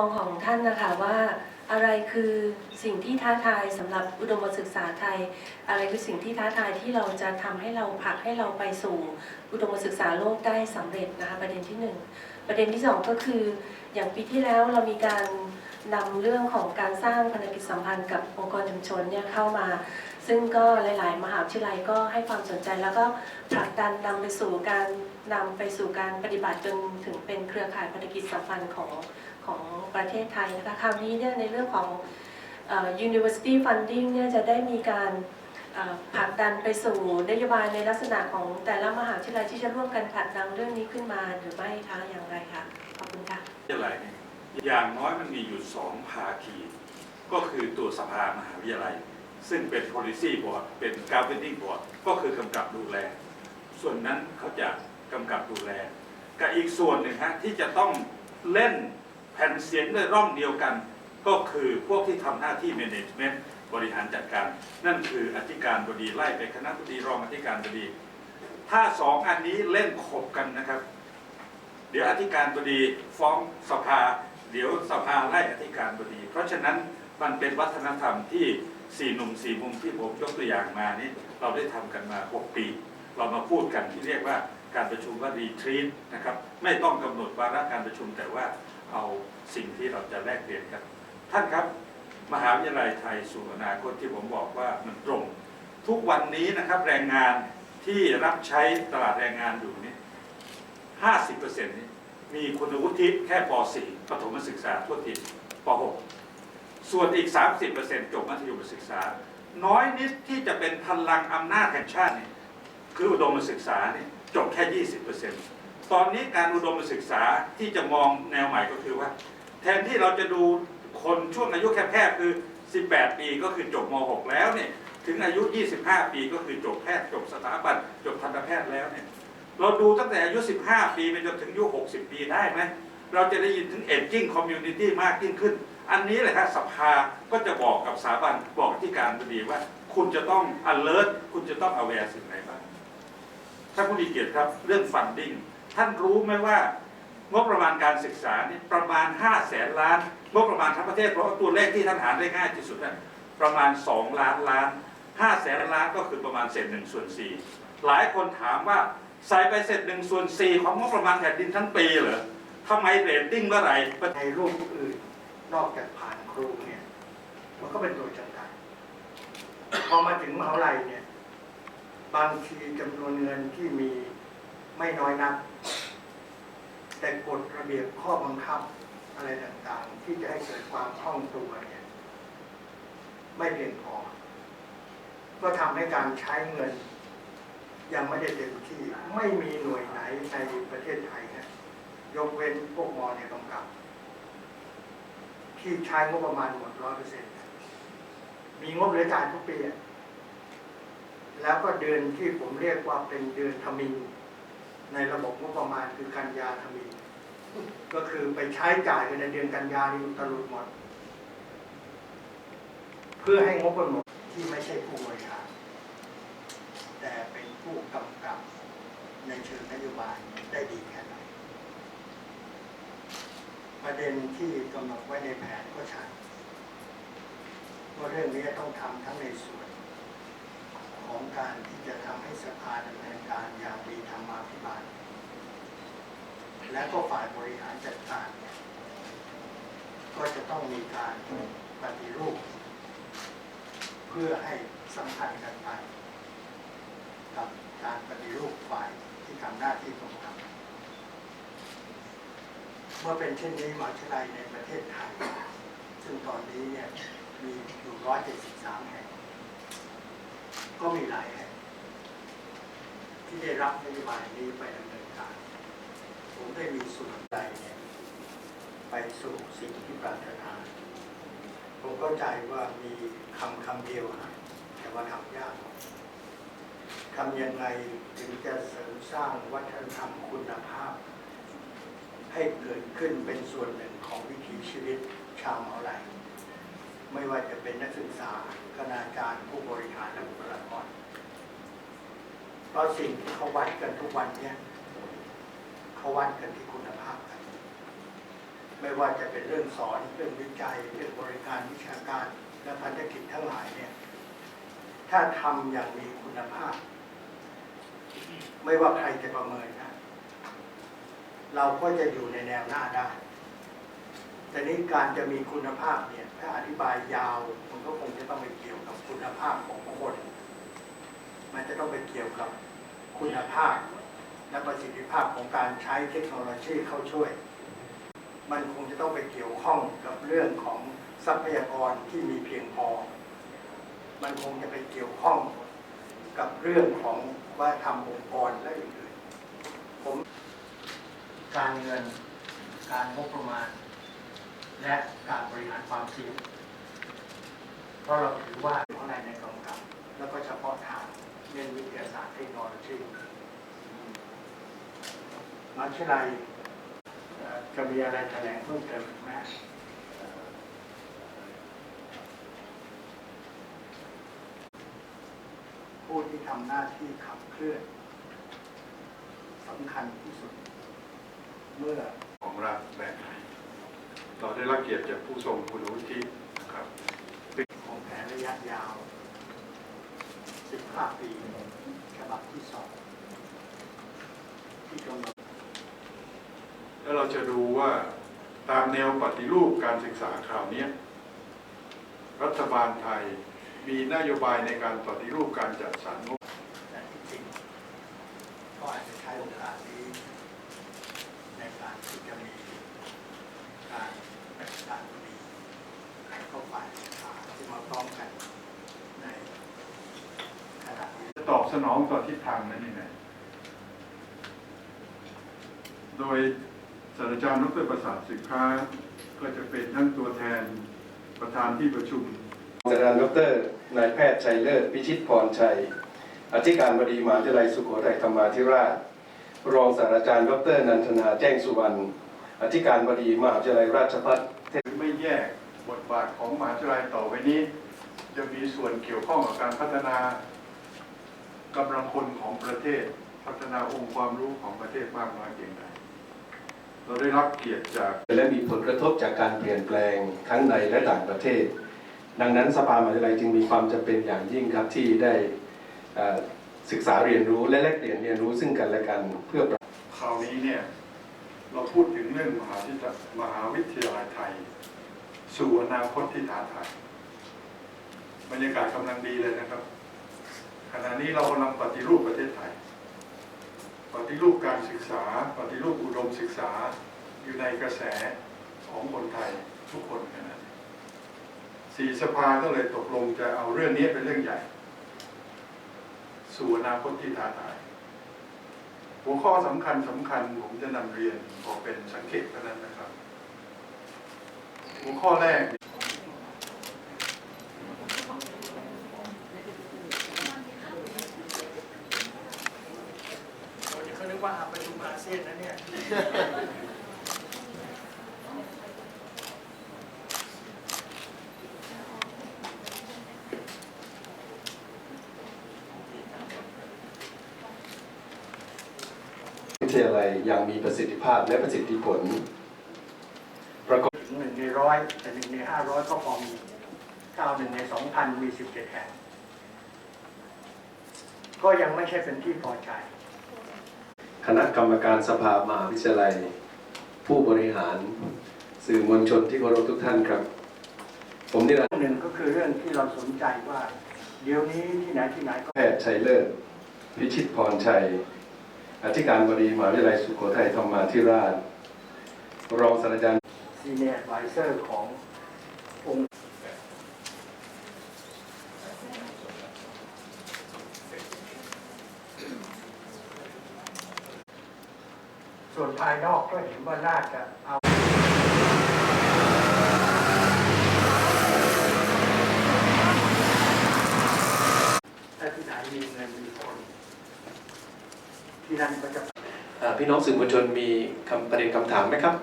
องของท่านนะคะว่าอะไรคือสิ่งที่ท้าทายสำหรับอุดมศึกษาไทย อะไรคือสิ่งที่ท้าทายที่เราจะทำให้เราผลักให้เราไปสู่อุดมศึกษาโลกได้สำเร็จนะคะประเด็นที่หนึ่งประเด็นที่สองก็คือ อย่างปีที่แล้วเรามีการนำเรื่องของการสร้างพันธกิจสัมพันธ์กับองค์กรชุมชนเนี่ยเข้ามา ซึ่งก็หลาย ๆ มหาวิทยาลัยก็ให้ความสนใจแล้วก็ผลักดันนำไปสู่การ นำไปสู่การปฏิบัติจนถึงเป็นเครือข่ายพันธกิจสัมพันธ์ของของประเทศไทยนะคะคราวนี้เนี่ยในเรื่องของ university funding เนี่ยจะได้มีการผลักดันไปสู่นโยบายในลักษณะของแต่ละมหาวิทยาลัยที่จะร่วมกันผลักดันเรื่องนี้ขึ้นมาหรือไม่คะอย่างไรคะขอบคุณค่ะวิทยาลัยเนี่ยอย่างน้อยมันมีอยู่สองภาคีก็คือตัวสภามหาวิทยาลัย ซึ่งเป็น policy board เป็น governing board ก็คือกำกับดูแล ส่วนนั้นเขาจะ กำกับดูแล กับอีกส่วนหนึ่งฮะที่จะต้องเล่นแผ่นเสียงด้วยร่องเดียวกัน ก็คือพวกที่ทำหน้าที่ management บริหารจัดการ นั่นคืออธิการบดีไล่ไปคณะบดีรองอธิการบดี ถ้าสองอันนี้เล่นขบกันนะครับ เดี๋ยวอธิการบดีฟ้องสภา เดี๋ยวสภาไล่อธิการบดี เพราะฉะนั้นมันเป็นวัฒนธรรมที่สี่หนุ่มสี่มุมที่ผมยกตัวอย่างมานี่เราได้ทำกันมา 6 ปี เรามาพูดกันที่เรียกว่า การประชุมว่ารีทรีตนะครับไม่ต้องกำหนดวาระการประชุมแต่ว่าเอาสิ่งที่เราจะแลกเปลี่ยนกันท่านครับมหาวิทยาลัยไทยสู่อนาคตที่ผมบอกว่ามันตรง ทุกวันนี้นะครับแรงงานที่รับใช้ตลาดแรงงานอยู่นี่50%นี่มีคุณวุฒิแค่ป .4 ประถมศึกษาทั่วทิศป .6 ส่วนอีก 30%จบมัธยมศึกษา น้อยนิดที่จะเป็นพลังอำนาจแห่งชาตินี่คืออุดมศึกษานี่ จบแค่ 20%ตอนนี้การอุดมศึกษาที่จะมองแนวใหม่ก็คือว่า แทนที่เราจะดูคนช่วงอายุแคบๆคือ 18 ปีก็คือจบม .6 แล้วเนี่ยถึงอายุ 25 ปีก็คือจบแพทย์จบสถาบันจบทันตแพทย์แล้วเนี่ยเราดูตั้งแต่อายุ 15 ปีไปจนถึงอายุ 60 ปีได้ไหมเราจะได้ยินถึง aging community มากยิ่งขึ้น อันนี้แหละครับสภาก็จะบอกกับสถาบันบอกที่การบดีว่า คุณจะต้อง alert คุณจะต้อง aware สิ่งไหนบ้าง ท่านผู้มีเกียรติครับเรื่อง funding ท่านรู้ไหมว่างบประมาณการศึกษานี่ประมาณ5แสนล้านงบประมาณทั้งประเทศเพราะว่าตัวเลขที่ท่านหารได้ง่ายที่สุดนะประมาณ 2 ล้านล้าน5แสนล้านก็คือประมาณเศษหนึ่งส่วนสี่หลายคนถามว่าใส่ไปเศษหนึ่งส่วนสี่ของงบประมาณแผ่นดินทั้งปีเหรอทำไมเรตติ้งเมื่อไหร่ในรูปอื่นนอกจากผ่านครูเนี่ยมันก็เป็นตัวจำกัดพอมาถึงมหาลัยเนี่ย บางทีจำนวนเงินที่มีไม่น้อยนัก แต่กฎระเบียบข้อบังคับอะไรต่างๆ ที่จะให้เกิดความคล่องตัวเนี่ยไม่เพียงพอ ก็ทำให้การใช้เงิน ยังไม่ได้เต็มที่ ไม่มีหน่วยไหนในประเทศไทยนะยกเว้นพวกมอเนี่ยกำกับ ที่ใช้งบประมาณหมดร้อยเปอร์เซ็นต์มีงบเหลือจ่ายทุกปีอะ แล้วก็เดือนที่ผมเรียกว่าเป็นเดือนทมิน ในระบบงบประมาณคือกันยาทมิน ก็คือไปใช้จ่ายกันในเดือนกันยานี่ตลุดหมด เพื่อให้งบประมาณที่ไม่ใช่ผู้บริหารแต่เป็นผู้กำกับในเชิงนโยบายได้ดีแค่ไหนประเด็นที่กำหนดไว้ในแผนก็ชัดว่าเรื่องนี้ต้องทำทั้งในส่วน ของการที่จะทำให้สภาดำเนินการอย่างมีธรรมาภิบาล และก็ฝ่ายบริหารจัดการเนี่ยก็จะต้องมีการปฏิรูป เพื่อให้สัมพันธ์กันไปกับการปฏิรูปฝ่ายที่ทำหน้าที่กำกับเมื่อเป็นเช่นนี้มหาวิทยาลัยในประเทศไทย ซึ่งตอนนี้เนี่ยมีอยู่173แห่ง ก็มีหลายแห่งที่ได้รับนโยบายนี้ไปดำเนินการ ผมได้มีส่วนใดเนี่ยไปสู่สิ่งที่ปรารถนา ผมเข้าใจว่ามีคำคำเดียวนะแต่ว่าทำยากทำยังไงถึงจะเสริมสร้างวัฒนธรรมคุณภาพ ให้เกิดขึ้นเป็นส่วนหนึ่งของวิถีชีวิตชาวมหาวิทยาลัยไม่ว่าจะเป็นนักศึกษาคณาจารย์ผู้บริหารและบุคลากร เพราะสิ่งที่เขาวัดกันทุกวันเนี้ยเขาวัดกันที่คุณภาพกันไม่ว่าจะเป็นเรื่องสอนเรื่องวิจัยเรื่องบริการวิชาการและพันธกิจทั้งหลายเนี่ย ถ้าทำอย่างมีคุณภาพ ไม่ว่าใครจะประเมินนะเราก็จะอยู่ในแนวหน้าได้ แต่นี้การจะมีคุณภาพเนี่ย ถ้าอธิบายยาวมันก็คงจะต้องไปเกี่ยวกับคุณภาพของคน มันจะต้องไปเกี่ยวกับคุณภาพ และประสิทธิภาพของการใช้เทคโนโลยีเข้าช่วย มันคงจะต้องไปเกี่ยวข้องกับเรื่องของทรัพยากรที่มีเพียงพอ มันคงจะไปเกี่ยวข้องกับเรื่องของว่าทำองค์กรและอื่นๆผมการเงิน การงบประมาณ และการบริหารความเสี่ยงเพราะเราถือว่าเป็นอะในกองกับแล้วก็เฉพาะทาง เรียนวิทยาศาสตร์เทคโนโลยีมหาวิทยาลัยเอ่อจะมีอะไรแถลงเพิ่มเติมอีกไหมผู้ที่ทำหน้าที่ขับเคลื่อนสำคัญที่สุด เมื่อของรัฐแบบไหนเราได้รับเกียรติจากผู้ทรงคุณวุฒินะครับของแผนระยะยาว 15 ปีฉบับที่สองที่กำหนดแล้วเราจะดูว่าตามแนวปฏิรูปการศึกษาคราวนี้รัฐบาลไทยมีนโยบายในการปฏิรูปการจัดสรรงบ แต่ที่จริงก็อาจจะใช้โอกาสนี้ ในการที่จะมีการแบ่งการดีให้เข้าไปขาที่มาพร้อมกันในขณะนี้ จะตอบ สนองต่อทิศทางนั้นยังไง โดยศาสตราจารย์ดรประสาทสิกค้า ก็จะเป็นทั้งตัวแทนประธานที่ประชุมศาสตราจารย์ดรนายแพทย์ชัยเลิศพิชิตพรชัย อธิการบดีมหาวิทยาลัยสุโขทัยธรรมาธิราช รองศาสตราจารย์ดรนันทนาแจ้งสุวรรณ อธิการบดีมหาวิทยาลัยราชภัฏหรือไม่แยกบทบาทของมหาวิทยาลัยต่อไปนี้ จะมีส่วนเกี่ยวข้องกับการพัฒนา กำลังคนของประเทศพัฒนาองค์ความรู้ของประเทศมากน้อยเพียงใดเราได้รับเกียรติจากและมีผลกระทบจากการเปลี่ยนแปลงทั้งในและต่างประเทศ ดังนั้นสภามหาวิทยาลัยจึงมีความจำเป็นอย่างยิ่งครับที่ได้เอ่อศึกษาเรียนรู้และแลกเปลี่ยนเรียนรู้ซึ่งกันและกันเพื่อคราวนี้เนี่ยเราพูดถึงเรื่องมหาวิทยาลัยมหาวิทยาลัยไทย สู่อนาคตที่ท้าทายบรรยากาศกำลังดีเลยนะครับ ขณะนี้เรากำลังปฏิรูปประเทศไทย ปฏิรูปการศึกษา ปฏิรูปอุดมศึกษาอยู่ในกระแสของคนไทยทุกคนขณะนี้สี่สภาก็เลยตกลงจะเอาเรื่องนี้เป็นเรื่องใหญ่ สู่อนาคตที่ท้าทายหัวข้อสำคัญสำคัญผมจะนำเรียนพอเป็นสังเกตเท่านั้นนะครับ หัวข้อแรก เขานึกว่าประชุมอาเซียนนะเนี่ย วิทยาลัยอย่างมีประสิทธิภาพและประสิทธิผล ประกอบถึงหนึ่งในร้อยแต่หนึ่งในห้าร้อยก็พอมีเก้าหนึ่งในสองพันมีสิบเจ็ดแห่งก็ยังไม่ใช่เป็นที่พอใจ คณะกรรมการสภามหาวิทยาลัย ผู้บริหาร สื่อมวลชนที่เคารพทุกท่านครับ ผมนิรันดร์หนึ่งก็คือเรื่องที่เราสนใจว่า เดี๋ยวนี้ที่ไหนที่ไหนก็แพทย์ชัยเลิศพิชิตพรชัย อธิการบดีมหาวิทยาลัยสุโขทัยธรรมาธิราช รองศาสตราจารย์ซีเนียร์ไวเซอร์ขององค์ ส่วนภายนอกก็เห็นว่าน่าจะเอาถ้าที่ไหนมีเงินมีคนที่นั่นก็จะอ่าพี่น้องสื่อมวลชนมีคำประเด็นคำถามไหมครับ